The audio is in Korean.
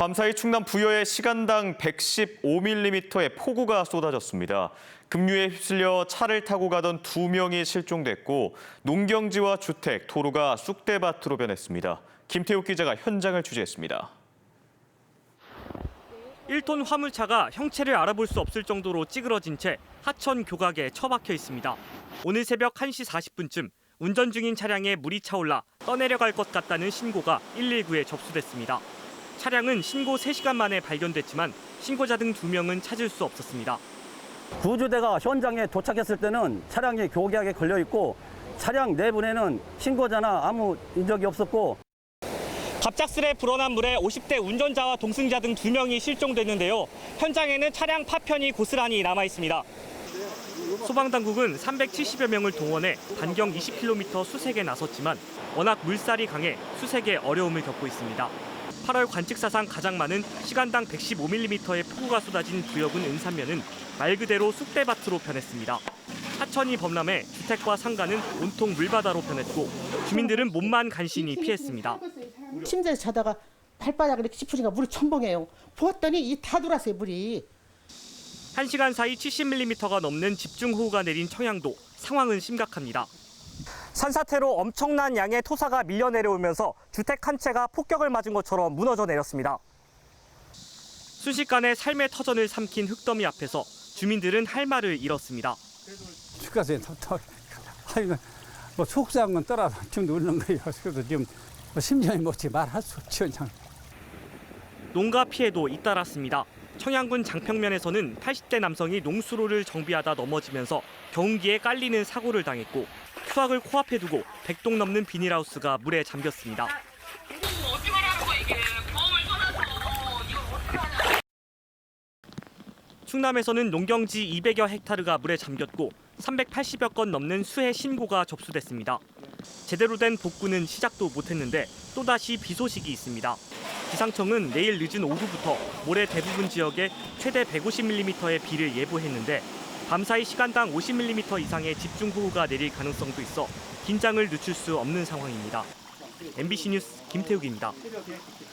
밤사이 충남 부여에 시간당 115mm의 폭우가 쏟아졌습니다. 급류에 휩쓸려 차를 타고 가던 두 명이 실종됐고 농경지와 주택, 도로가 쑥대밭으로 변했습니다. 김태욱 기자가 현장을 취재했습니다. 1톤 화물차가 형체를 알아볼 수 없을 정도로 찌그러진 채 하천 교각에 처박혀 있습니다. 오늘 새벽 1시 40분쯤 운전 중인 차량에 물이 차올라 떠내려갈 것 같다는 신고가 119에 접수됐습니다. 차량은 신고 3시간 만에 발견됐지만 신고자 등 2명은 찾을 수 없었습니다. 구조대가 현장에 도착했을 때는 차량이 교각에 걸려 있고 차량 내부에는 신고자나 아무 인적이 없었고 갑작스레 불어난 물에 50대 운전자와 동승자 등 2명이 실종됐는데요. 현장에는 차량 파편이 고스란히 남아 있습니다. 소방당국은 370여 명을 동원해 반경 20km 수색에 나섰지만 워낙 물살이 강해 수색에 어려움을 겪고 있습니다. 8월 관측 사상 가장 많은 시간당 115mm의 폭우가 쏟아진 부여군 은산면은 말 그대로 쑥대밭으로 변했습니다. 하천이 범람해 주택과 상가는 온통 물바다로 변했고 주민들은 몸만 간신히 피했습니다. 침대에서 자다가 발바닥을 이렇게 짚으니까 물이 첨벙해요. 보았더니 이 다 돌았어요 물이. 1시간 사이 70mm가 넘는 집중호우가 내린 청양도 상황은 심각합니다. 산사태로 엄청난 양의 토사가 밀려 내려오면서 주택 한 채가 폭격을 맞은 것처럼 무너져 내렸습니다. 순식간에 삶의 터전을 삼킨 흙더미 앞에서 주민들은 할 말을 잃었습니다. 더 아니 뭐 속상은 떠나서 지금 울는 거예요. 그래서 지금 뭐 심정이 뭐지 말할 수 없죠. 그냥. 농가 피해도 잇따랐습니다. 청양군 장평면에서는 80대 남성이 농수로를 정비하다 넘어지면서 경운기에 깔리는 사고를 당했고 수확을 코앞에 두고 100동 넘는 비닐하우스가 물에 잠겼습니다. 충남에서는 농경지 200여 헥타르가 물에 잠겼고 380여 건 넘는 수해 신고가 접수됐습니다. 제대로 된 복구는 시작도 못했는데 또다시 비 소식이 있습니다. 기상청은 내일 늦은 오후부터 모레 대부분 지역에 최대 150mm의 비를 예보했는데 밤사이 시간당 50mm 이상의 집중호우가 내릴 가능성도 있어 긴장을 늦출 수 없는 상황입니다. MBC 뉴스 김태욱입니다.